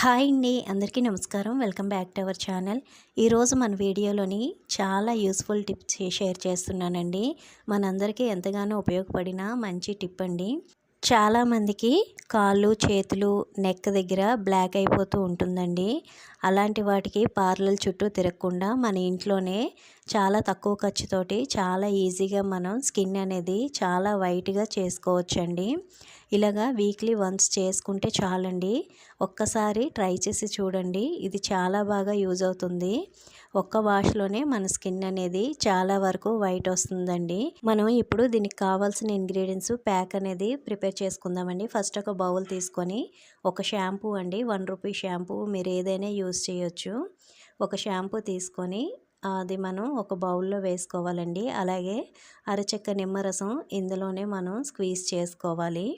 Hi అండి అందరికీ నమస్కారం. Welcome back to our channel. ఈరోజు మన వీడియోలోని చాలా యూస్ఫుల్ టిప్స్ షేర్ చేస్తున్నానండి. మనందరికీ ఎంతగానో ఉపయోగపడిన మంచి టిప్ అండి. చాలామందికి కాళ్ళు చేతులు నెక్ దగ్గర బ్లాక్ అయిపోతూ ఉంటుందండి. అలాంటి వాటికి పార్లర్ చుట్టూ తిరగకుండా మన ఇంట్లోనే చాలా తక్కువ ఖర్చుతోటి చాలా ఈజీగా మనం స్కిన్ అనేది చాలా వైట్గా చేసుకోవచ్చండి. ఇలాగా వీక్లీ వన్స్ చేసుకుంటే చాలండి. ఒక్కసారి ట్రై చేసి చూడండి. ఇది చాలా బాగా యూజ్ అవుతుంది. ఒక్క వాష్లోనే మన స్కిన్ అనేది చాలా వరకు వైట్ వస్తుందండి. మనం ఇప్పుడు దీనికి కావాల్సిన ఇంగ్రీడియంట్స్ ప్యాక్ అనేది ప్రిపేర్ చేసుకుందామండి. ఫస్ట్ ఒక బౌల్ తీసుకొని ఒక షాంపూ అండి వన్ రూపీ షాంపూ మీరు ఏదైనా యూజ్ చేయొచ్చు. ఒక షాంపూ తీసుకొని అది మనం ఒక బౌల్లో వేసుకోవాలండి. అలాగే అరచెక్క నిమ్మరసం ఇందులోనే మనం స్క్వీజ్ చేసుకోవాలి.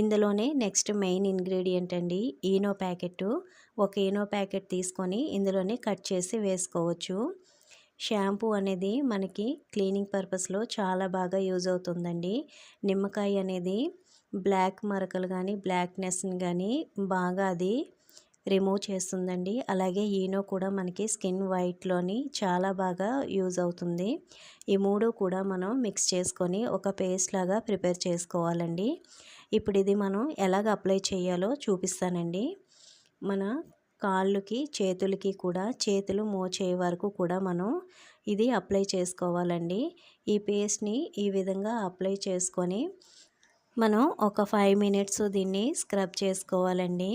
ఇందులోనే నెక్స్ట్ మెయిన్ ఇంగ్రీడియంట్ అండి ఈనో ప్యాకెట్ ఒక ఈనో ప్యాకెట్ తీసుకొని ఇందులోనే కట్ చేసి వేసుకోవచ్చు. షాంపూ అనేది మనకి క్లీనింగ్ పర్పస్లో చాలా బాగా యూజ్ అవుతుందండి. నిమ్మకాయ అనేది బ్లాక్ మరకలు కానీ బ్లాక్నెస్ని కానీ బాగా అది రిమూవ్ చేస్తుందండి. అలాగే ఈనో కూడా మనకి స్కిన్ వైట్లోని చాలా బాగా యూజ్ అవుతుంది. ఈ మూడు కూడా మనం మిక్స్ చేసుకొని ఒక పేస్ట్ లాగా ప్రిపేర్ చేసుకోవాలండి. ఇప్పుడు ఇది మనం ఎలాగ అప్లై చేయాలో చూపిస్తానండి. మన కాళ్ళకి చేతులకి కూడా చేతులు మోచే వరకు కూడా మనం ఇది అప్లై చేసుకోవాలండి. ఈ పేస్ట్ని ఈ విధంగా అప్లై చేసుకొని మనం ఒక ఫైవ్ మినిట్స్ దీన్ని స్క్రబ్ చేసుకోవాలండి.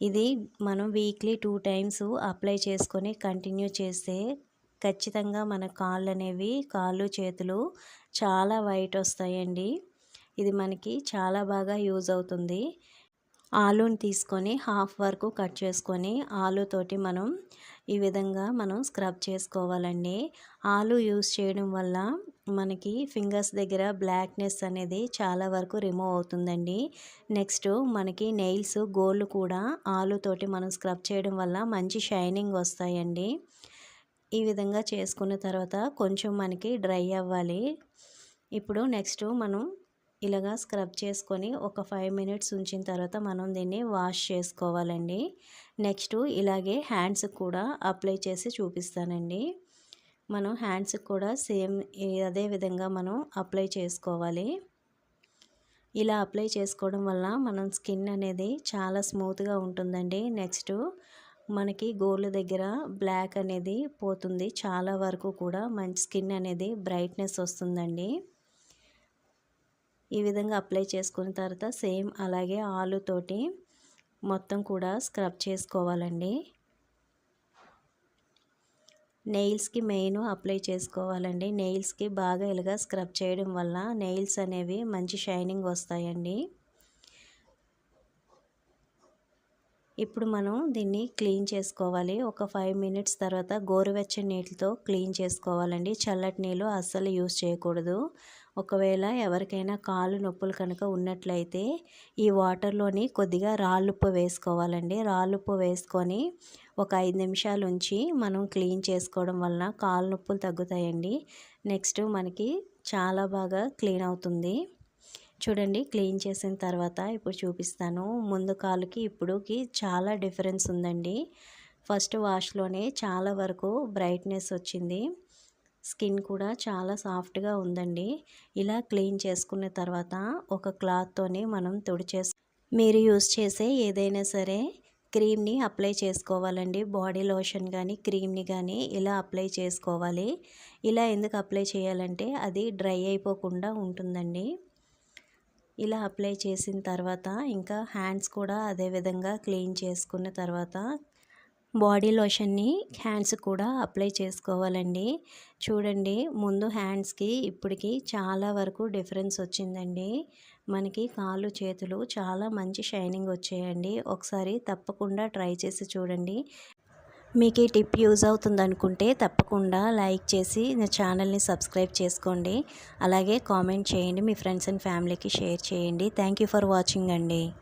ఇది మనం వీక్లీ టూ టైమ్స్ అప్లై చేసుకొని కంటిన్యూ చేస్తే ఖచ్చితంగా మన కాళ్ళు అనేవి కాళ్ళు చేతులు చాలా వైట్ వస్తాయండి. ఇది మనకి చాలా బాగా యూజ్ అవుతుంది. ఆలూని తీసుకొని హాఫ్ వరకు కట్ చేసుకొని ఆలుతోటి మనం ఈ విధంగా మనం స్క్రబ్ చేసుకోవాలండి. ఆలు యూస్ చేయడం వల్ల మనకి ఫింగర్స్ దగ్గర బ్లాక్నెస్ అనేది చాలా వరకు రిమూవ్ అవుతుందండి. నెక్స్ట్ మనకి నెయిల్స్ గోల్డ్ కూడా ఆలుతోటి మనం స్క్రబ్ చేయడం వల్ల మంచి షైనింగ్ వస్తాయండి. ఈ విధంగా చేసుకున్న తర్వాత కొంచెం మనకి డ్రై అవ్వాలి. ఇప్పుడు నెక్స్ట్ మనం ఇలాగా స్క్రబ్ చేసుకొని ఒక ఫైవ్ మినిట్స్ ఉంచిన తర్వాత మనం దీన్ని వాష్ చేసుకోవాలండి. నెక్స్ట్ ఇలాగే హ్యాండ్స్ కూడా అప్లై చేసి చూపిస్తానండి. మనం హ్యాండ్స్కి కూడా సేమ్ అదే విధంగా మనం అప్లై చేసుకోవాలి. ఇలా అప్లై చేసుకోవడం వల్ల మనం స్కిన్ అనేది చాలా స్మూత్గా ఉంటుందండి. నెక్స్ట్ మనకి గోల్డ్ దగ్గర బ్లాక్ అనేది పోతుంది. చాలా వరకు కూడా మంచి స్కిన్ అనేది బ్రైట్నెస్ వస్తుందండి. ఈ విధంగా అప్లై చేసుకున్న తర్వాత సేమ్ అలాగే ఆలుతోటి మొత్తం కూడా స్క్రబ్ చేసుకోవాలండి. నెయిల్స్కి మెయిన్ అప్లై చేసుకోవాలండి. నెయిల్స్కి బాగా ఇలాగా స్క్రబ్ చేయడం వల్ల నెయిల్స్ అనేవి మంచి షైనింగ్ వస్తాయండి. ఇప్పుడు మనం దీన్ని క్లీన్ చేసుకోవాలి. ఒక ఫైవ్ మినిట్స్ తర్వాత గోరువెచ్చని నీటితో క్లీన్ చేసుకోవాలండి. చల్లటి నీళ్ళు అస్సలు యూస్ చేయకూడదు. ఒకవేళ ఎవరికైనా కాళ్ళు నొప్పులు కనుక ఉన్నట్లయితే ఈ వాటర్లోని కొద్దిగా రాళ్ళుప్పు వేసుకోవాలండి. రాళ్ళుప్పు వేసుకొని ఒక ఐదు నిమిషాలు ఉంచి మనం క్లీన్ చేసుకోవడం వలన కాళ్ళు నొప్పులు తగ్గుతాయండి. నెక్స్ట్ మనకి చాలా బాగా క్లీన్ అవుతుంది. చూడండి క్లీన్ చేసిన తర్వాత ఇప్పుడు చూపిస్తాను. ముందు కాలుకి ఇప్పుడుకి చాలా డిఫరెన్స్ ఉందండి. ఫస్ట్ వాష్లోనే చాలా వరకు బ్రైట్నెస్ వచ్చింది. స్కిన్ కూడా చాలా సాఫ్ట్గా ఉందండి. ఇలా క్లీన్ చేసుకున్న తర్వాత ఒక క్లాత్తోనే మనం తుడిచేసి మీరు యూస్ చేసే ఏదైనా సరే క్రీమ్ని అప్లై చేసుకోవాలండి. బాడీ లోషన్ కానీ క్రీమ్ని కానీ ఇలా అప్లై చేసుకోవాలి. ఇలా ఎందుకు అప్లై చేయాలంటే అది డ్రై అయిపోకుండా ఉంటుందండి. ఇలా అప్లై చేసిన తర్వాత ఇంకా హ్యాండ్స్ కూడా అదే విధంగా క్లీన్ చేసుకున్న తర్వాత బాడీ లోషన్ని హ్యాండ్స్ కూడా అప్లై చేసుకోవాలండి. చూడండి ముందు హ్యాండ్స్కి ఇప్పటికి చాలా వరకు డిఫరెన్స్ వచ్చిందండి. మనకి కాళ్ళు చేతులు చాలా మంచి షైనింగ్ వచ్చాయండి. ఒకసారి తప్పకుండా ట్రై చేసి చూడండి. మీకు ఈ టిప్ యూజ్ అవుతుంది అనుకుంటే తప్పకుండా లైక్ చేసి నా ఛానల్ని సబ్స్క్రైబ్ చేసుకోండి. అలాగే కామెంట్ చేయండి. మీ ఫ్రెండ్స్ అండ్ ఫ్యామిలీకి షేర్ చేయండి. థ్యాంక్ ఫర్ వాచింగ్ అండి.